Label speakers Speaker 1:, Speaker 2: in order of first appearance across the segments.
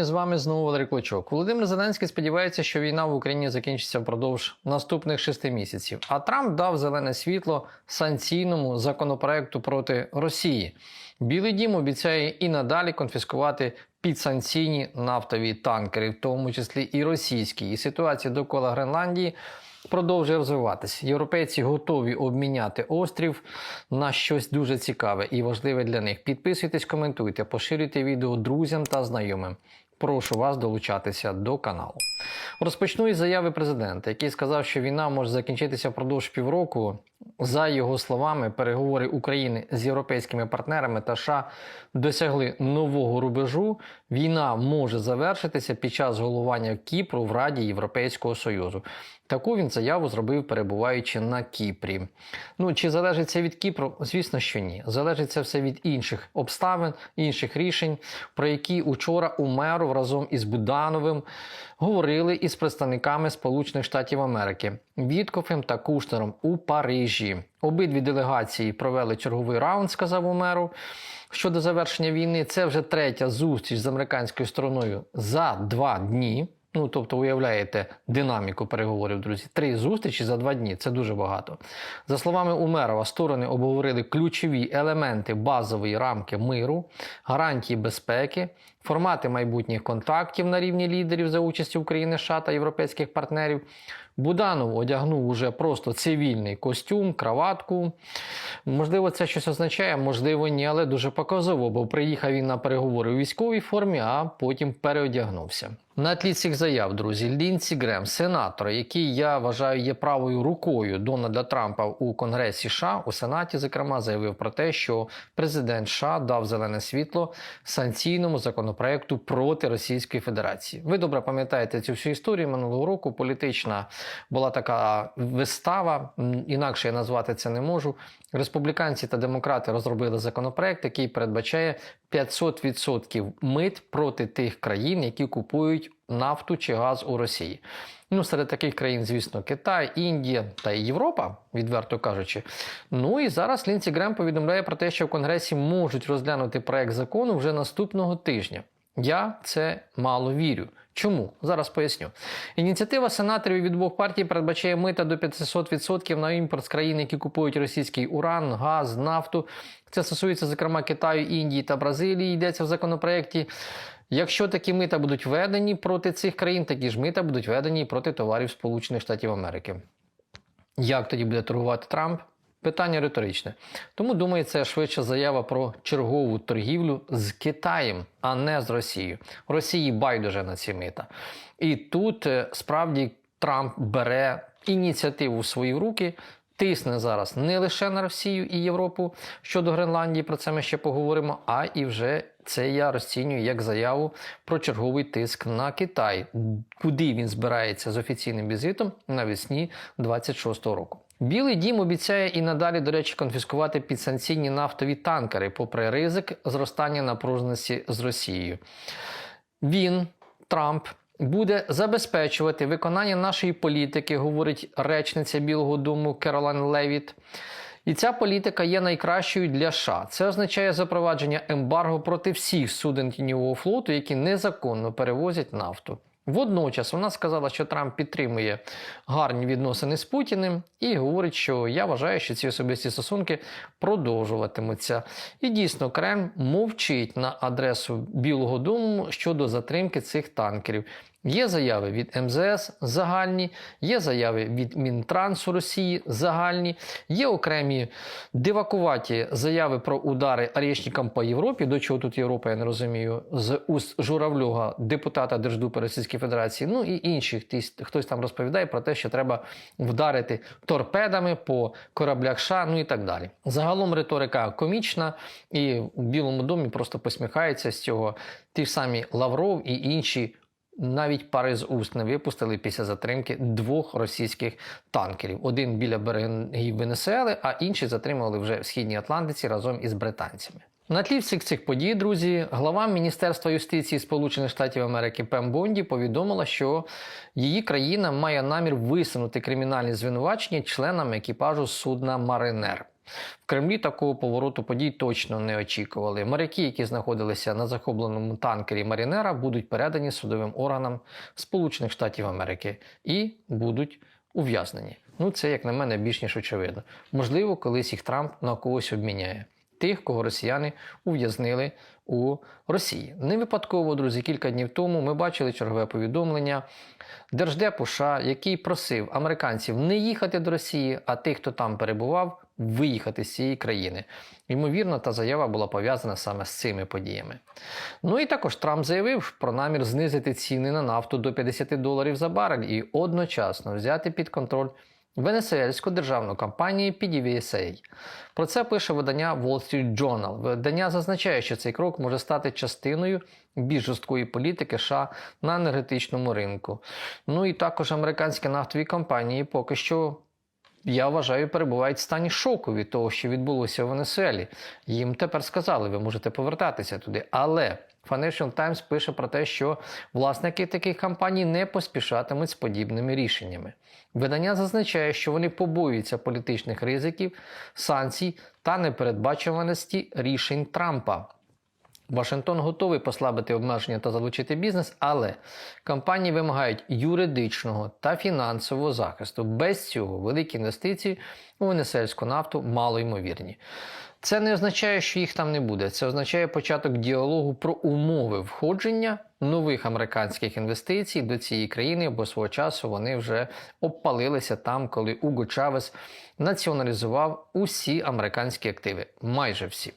Speaker 1: З вами знову Валерій Клочок. Володимир Зеленський сподівається, що війна в Україні закінчиться впродовж наступних шести місяців. А Трамп дав зелене світло санкційному законопроекту проти Росії. Білий дім обіцяє і надалі конфіскувати підсанкційні нафтові танкери, в тому числі і російські. І ситуація довкола Гренландії продовжує розвиватися. Європейці готові обміняти острів на щось дуже цікаве і важливе для них. Підписуйтесь, коментуйте, поширюйте відео друзям та знайомим. Прошу вас долучатися до каналу. Розпочну із заяви президента, який сказав, що війна може закінчитися впродовж півроку. За його словами, переговори України з європейськими партнерами та США досягли нового рубежу. Війна може завершитися під час головування Кіпру в Раді Європейського Союзу. Таку він заяву зробив, перебуваючи на Кіпрі. Ну чи залежить це від Кіпру? Звісно, що ні. Залежить це все від інших обставин, інших рішень, про які учора Умеров разом із Будановим говорили із представниками Сполучених Штатів Америки Віткофем та Кушнером у Парижі. Обидві делегації провели черговий раунд, сказав Умеров. Щодо завершення війни, це вже третя зустріч з американською стороною за два дні. Ну, тобто, уявляєте динаміку переговорів, друзі. Три зустрічі за два дні це дуже багато. За словами Умерова, сторони обговорили ключові елементи базової рамки миру, гарантії безпеки, формати майбутніх контактів на рівні лідерів за участі України, США та європейських партнерів. Буданов одягнув уже просто цивільний костюм, краватку. Можливо, це щось означає, можливо, ні, але дуже показово, бо приїхав він на переговори у військовій формі, а потім переодягнувся. На тлі цих заяв, друзі, Лінсі Грем, сенатор, який я вважаю є правою рукою Дональда Трампа у Конгресі США, у Сенаті, зокрема, заявив про те, що президент США дав зелене світло санкційному законопроекту проти Російської Федерації. Ви добре пам'ятаєте цю всю історію минулого року. Політична була така вистава, інакше я назвати це не можу. Республіканці та демократи розробили законопроект, який передбачає 500% мит проти тих країн, які купують нафту чи газ у Росії. Ну, серед таких країн, звісно, Китай, Індія та Європа, відверто кажучи. Ну і зараз Лінці Грем повідомляє про те, що в Конгресі можуть розглянути проект закону вже наступного тижня. Я це мало вірю. Чому? Зараз поясню. Ініціатива сенаторів від двох партій передбачає мита до 500% на імпорт з країн, які купують російський уран, газ, нафту. Це стосується, зокрема, Китаю, Індії та Бразилії. Йдеться в законопроекті. Якщо такі мита будуть введені проти цих країн, такі ж мита будуть введені проти товарів Сполучених Штатів Америки. Як тоді буде торгувати Трамп? Питання риторичне. Тому думаю, це швидше заява про чергову торгівлю з Китаєм, а не з Росією. Росії байдуже на ці мита. І тут е, справді Трамп бере ініціативу в свої руки. Тисне зараз не лише на Росію і Європу щодо Гренландії, про це ми ще поговоримо, а і вже це я розцінюю як заяву про черговий тиск на Китай, куди він збирається з офіційним візитом навесні 26-го року. Білий дім обіцяє і надалі, до речі, конфіскувати підсанкційні нафтові танкери, попри ризик зростання напруженості з Росією. Він, Трамп, буде забезпечувати виконання нашої політики, говорить речниця Білого Дому Керолайн Левіт. І ця політика є найкращою для США. Це означає запровадження ембарго проти всіх суден тіньового флоту, які незаконно перевозять нафту. Водночас вона сказала, що Трамп підтримує гарні відносини з Путіним і говорить, що я вважаю, що ці особисті стосунки продовжуватимуться. І дійсно, Кремль мовчить на адресу Білого Дому щодо затримки цих танкерів. Є заяви від МЗС загальні, є заяви від Мінтрансу Росії загальні, є окремі дивакуваті заяви про удари арішникам по Європі. До чого тут Європа, я не розумію, з уст Журавльога, депутата Держдупи Російської Федерації, ну і інших хтось там розповідає про те, що треба вдарити торпедами по кораблях США, ну і так далі. Загалом риторика комічна, і в Білому домі просто посміхаються з цього. Ті ж самі Лавров і інші навіть пари з уст не випустили після затримки двох російських танкерів: один біля берегів Венесуели, а інший затримали вже в східній Атлантиці разом із британцями. На тлі всіх цих подій, друзі, глава Міністерства юстиції Сполучених Штатів Америки Пем Бонді повідомила, що її країна має намір висунути кримінальні звинувачення членам екіпажу судна Маринер. В Кремлі такого повороту подій точно не очікували. Моряки, які знаходилися на захопленому танкері Марінера, будуть передані судовим органам Сполучених Штатів Америки і будуть ув'язнені. Ну, це, як на мене, більш ніж очевидно. Можливо, колись їх Трамп на когось обміняє. Тих, кого росіяни ув'язнили у Росії. Не випадково, друзі, кілька днів тому ми бачили чергове повідомлення Держдепу США, який просив американців не їхати до Росії, а тих, хто там перебував, виїхати з цієї країни. Ймовірно, та заява була пов'язана саме з цими подіями. Ну і також Трамп заявив про намір знизити ціни на нафту до 50 доларів за барель і одночасно взяти під контроль венесуельську державну компанію PDVSA. Про це пише видання Wall Street Journal. Видання зазначає, що цей крок може стати частиною більш жорсткої політики США на енергетичному ринку. Ну і також американські нафтові компанії поки що. Я вважаю, перебувають в стані шоку від того, що відбулося в Венесуелі. Їм тепер сказали, ви можете повертатися туди. Але Financial Times пише про те, що власники таких компаній не поспішатимуть з подібними рішеннями. Видання зазначає, що вони побоюються політичних ризиків, санкцій та непередбачуваності рішень Трампа. Вашингтон готовий послабити обмеження та залучити бізнес, але компанії вимагають юридичного та фінансового захисту. Без цього великі інвестиції у венесельську нафту малоймовірні. Це не означає, що їх там не буде. Це означає початок діалогу про умови входження нових американських інвестицій до цієї країни, бо свого часу вони вже обпалилися там, коли Уго Чавес націоналізував усі американські активи, майже всі.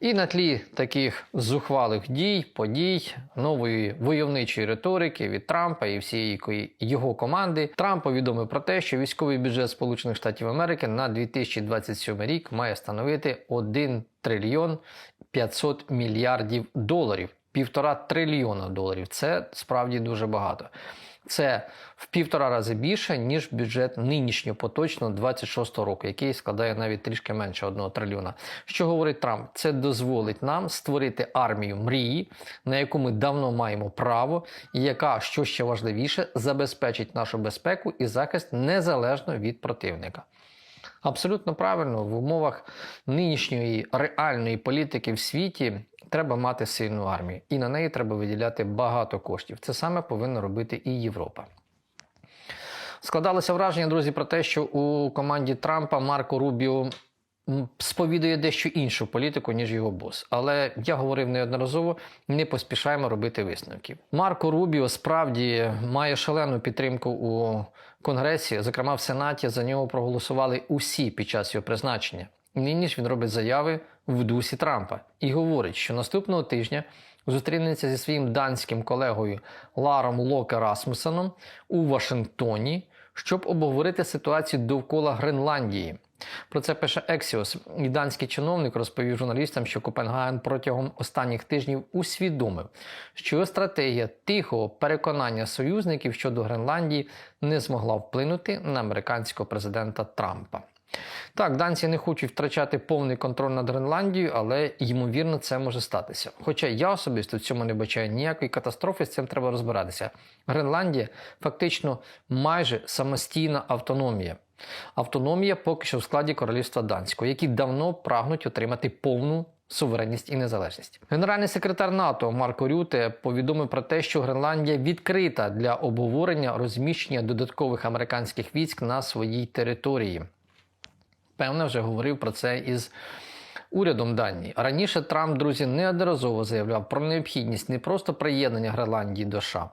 Speaker 1: І на тлі таких зухвалих дій, подій, нової войовничої риторики від Трампа і всієї його команди, Трамп повідомив про те, що військовий бюджет Сполучених Штатів Америки на 2027 рік має становити 1 трильйон 500 мільярдів доларів. Півтора трильйона доларів. Це справді дуже багато. Це в півтора рази більше, ніж бюджет нинішнього поточного 26 року, який складає навіть трішки менше 1 трильйона. Що говорить Трамп? Це дозволить нам створити армію мрії, на яку ми давно маємо право, і яка, що ще важливіше, забезпечить нашу безпеку і захист незалежно від противника. Абсолютно правильно, в умовах нинішньої реальної політики в світі треба мати сильну армію, і на неї треба виділяти багато коштів. Це саме повинна робити і Європа. Складалося враження, друзі, про те, що у команді Трампа Марко Рубіо сповідує дещо іншу політику, ніж його бос. Але я говорив неодноразово, не поспішаємо робити висновків. Марко Рубіо справді має шалену підтримку у Конгресі, зокрема в Сенаті, за нього проголосували усі під час його призначення. Нині ж він робить заяви в дусі Трампа і говорить, що наступного тижня зустрінеться зі своїм данським колегою Ларом Локе Расмусеном у Вашингтоні, щоб обговорити ситуацію довкола Гренландії. Про це пише Ексіос. І данський чиновник розповів журналістам, що Копенгаген протягом останніх тижнів усвідомив, що його стратегія тихого переконання союзників щодо Гренландії не змогла вплинути на американського президента Трампа. Так, данці не хочуть втрачати повний контроль над Гренландією, але ймовірно це може статися. Хоча я особисто в цьому не бачаю ніякої катастрофи, з цим треба розбиратися. Гренландія фактично майже самостійна автономія. Автономія поки що в складі королівства данського, які давно прагнуть отримати повну. Суверенність і незалежність. Генеральний секретар НАТО Марко Рюте повідомив про те, що Гренландія відкрита для обговорення розміщення додаткових американських військ на своїй території. Певно, вже говорив про це із урядом Данії. Раніше Трамп, друзі, неодноразово заявляв про необхідність не просто приєднання Гренландії до США,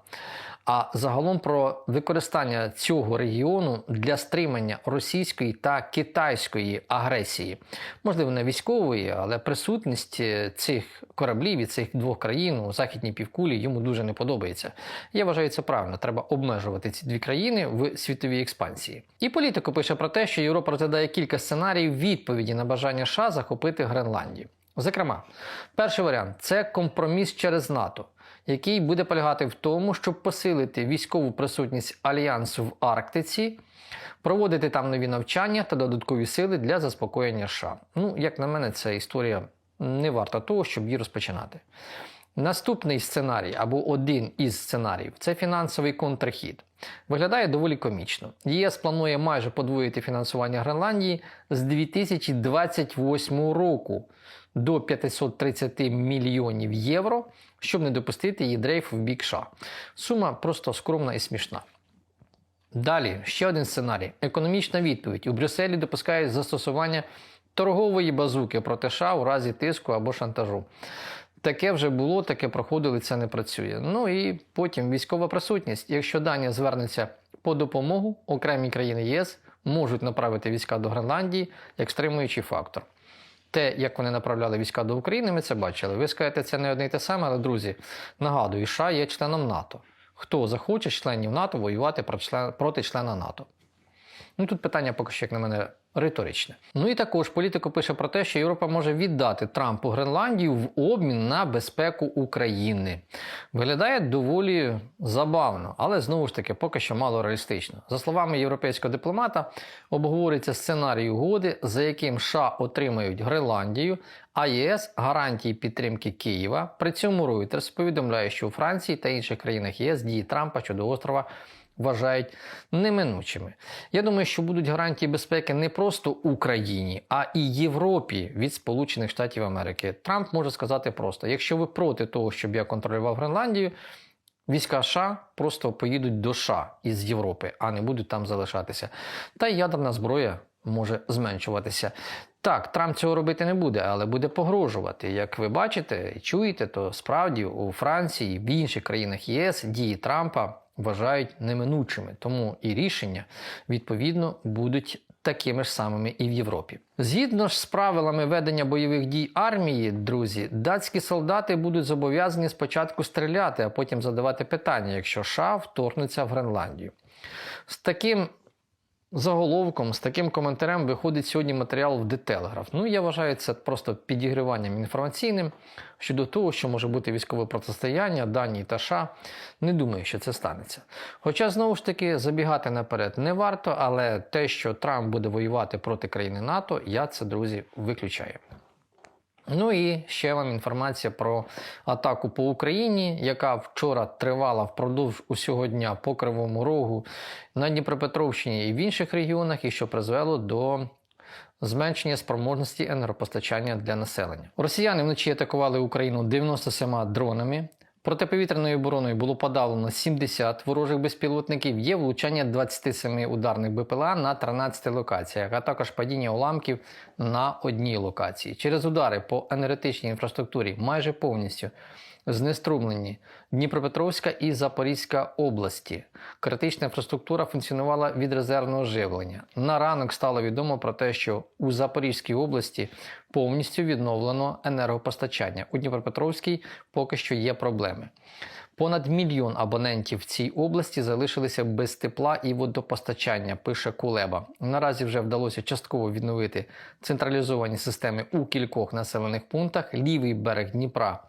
Speaker 1: а загалом про використання цього регіону для стримання російської та китайської агресії, можливо, не військової, але присутність цих кораблів і цих двох країн у західній півкулі йому дуже не подобається. Я вважаю це правильно. Треба обмежувати ці дві країни в світовій експансії. І політико пише про те, що Європа розглядає кілька сценаріїв відповіді на бажання США захопити Гренландію. Зокрема, перший варіант це компроміс через НАТО який буде полягати в тому, щоб посилити військову присутність альянсу в Арктиці, проводити там нові навчання та додаткові сили для заспокоєння США. Ну, як на мене, ця історія не варта того, щоб її розпочинати. Наступний сценарій або один із сценаріїв це фінансовий контрхід. Виглядає доволі комічно. ЄС планує майже подвоїти фінансування Гренландії з 2028 року до 530 мільйонів євро, щоб не допустити її дрейф в бік США. Сума просто скромна і смішна. Далі ще один сценарій: економічна відповідь. У Брюсселі допускають застосування торгової базуки проти США у разі тиску або шантажу. Таке вже було, таке проходили, це не працює. Ну і потім військова присутність. Якщо Данія звернеться по допомогу, окремі країни ЄС можуть направити війська до Гренландії як стримуючий фактор. Те, як вони направляли війська до України, ми це бачили. Ви скажете, це не одне й те саме, але друзі, нагадую, США є членом НАТО. Хто захоче членів НАТО воювати проти члена НАТО? Ну тут питання поки що, як на мене, риторичне. Ну і також політико пише про те, що Європа може віддати Трампу Гренландію в обмін на безпеку України. Виглядає доволі забавно, але знову ж таки поки що мало реалістично. За словами європейського дипломата, обговорюється сценарій угоди, за яким США отримають Гренландію, а ЄС гарантії підтримки Києва. При цьому Reuters повідомляє, що у Франції та інших країнах ЄС дії Трампа щодо острова вважають неминучими. Я думаю, що будуть гарантії безпеки не просто Україні, а і Європі від Сполучених Штатів Америки. Трамп може сказати просто: якщо ви проти того, щоб я контролював Гренландію. Війська США просто поїдуть до США із Європи, а не будуть там залишатися. Та й ядерна зброя може зменшуватися. Так, Трамп цього робити не буде, але буде погрожувати. Як ви бачите і чуєте, то справді у Франції, в інших країнах ЄС дії Трампа вважають неминучими, тому і рішення відповідно будуть. Такими ж самими і в Європі. Згідно ж з правилами ведення бойових дій армії, друзі, датські солдати будуть зобов'язані спочатку стріляти, а потім задавати питання, якщо США вторгнеться в Гренландію. З таким заголовком, з таким коментарем виходить сьогодні матеріал в Telegraph. Ну, я вважаю це просто підігріванням інформаційним щодо того, що може бути військове протистояння Данії та США. Не думаю, що це станеться. Хоча, знову ж таки, забігати наперед не варто, але те, що Трамп буде воювати проти країни НАТО, я це, друзі, виключаю. Ну і ще вам інформація про атаку по Україні, яка вчора тривала впродовж усього дня по Кривому Рогу на Дніпропетровщині і в інших регіонах, і що призвело до зменшення спроможності енергопостачання для населення. Росіяни вночі атакували Україну 97 дронами. Протиповітряною обороною було подавлено 70 ворожих безпілотників. Є влучання 27 ударних БПЛА на 13 локаціях, а також падіння уламків на одній локації. Через удари по енергетичній інфраструктурі майже повністю знеструмлені Дніпропетровська і Запорізька області. Критична інфраструктура функціонувала від резервного живлення. На ранок стало відомо про те, що у Запорізькій області повністю відновлено енергопостачання. У Дніпропетровській поки що є проблеми. Понад мільйон абонентів в цій області залишилися без тепла і водопостачання, пише Кулеба. Наразі вже вдалося частково відновити централізовані системи у кількох населених пунктах. Лівий берег Дніпра.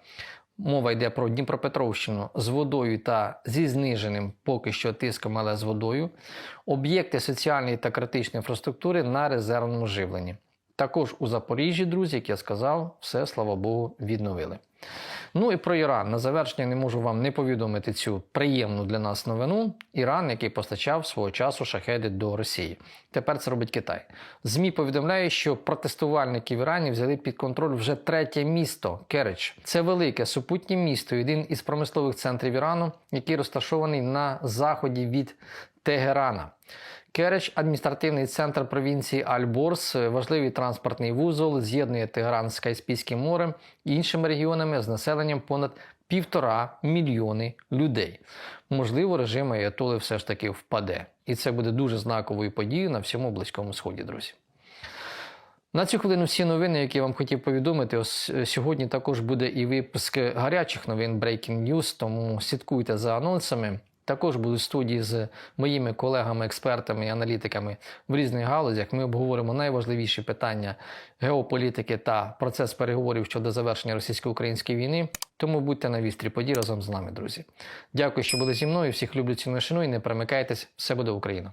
Speaker 1: Мова йде про Дніпропетровщину з водою та зі зниженим поки що тиском, але з водою. Об'єкти соціальної та критичної інфраструктури на резервному живленні. Також у Запоріжжі, друзі, як я сказав, все, слава Богу, відновили. Ну і про Іран. На завершення не можу вам не повідомити цю приємну для нас новину. Іран, який постачав свого часу шахеди до Росії. Тепер це робить Китай. ЗМІ повідомляє, що протестувальники в Ірані взяли під контроль вже третє місто Кереч. Це велике супутнє місто, один із промислових центрів Ірану, який розташований на заході від Тегерана. Кереч адміністративний центр провінції Альборс, важливий транспортний вузол, з'єднує Тегеран з Каспійським морем і іншими регіонами з населенням понад півтора мільйони людей. Можливо, режим Аятоли все ж таки впаде. І це буде дуже знаковою подією на всьому Близькому Сході, друзі. На цю хвилину всі новини, які я вам хотів повідомити. Ось е, сьогодні також буде і випуск гарячих новин Breaking News, тому слідкуйте за анонсами. Також будуть студії з моїми колегами, експертами і аналітиками в різних галузях. Ми обговоримо найважливіші питання геополітики та процес переговорів щодо завершення російсько-української війни. Тому будьте на вістрі подій разом з нами, друзі. Дякую, що були зі мною. Всіх люблю ціну шину і не перемикайтесь. Все буде Україна!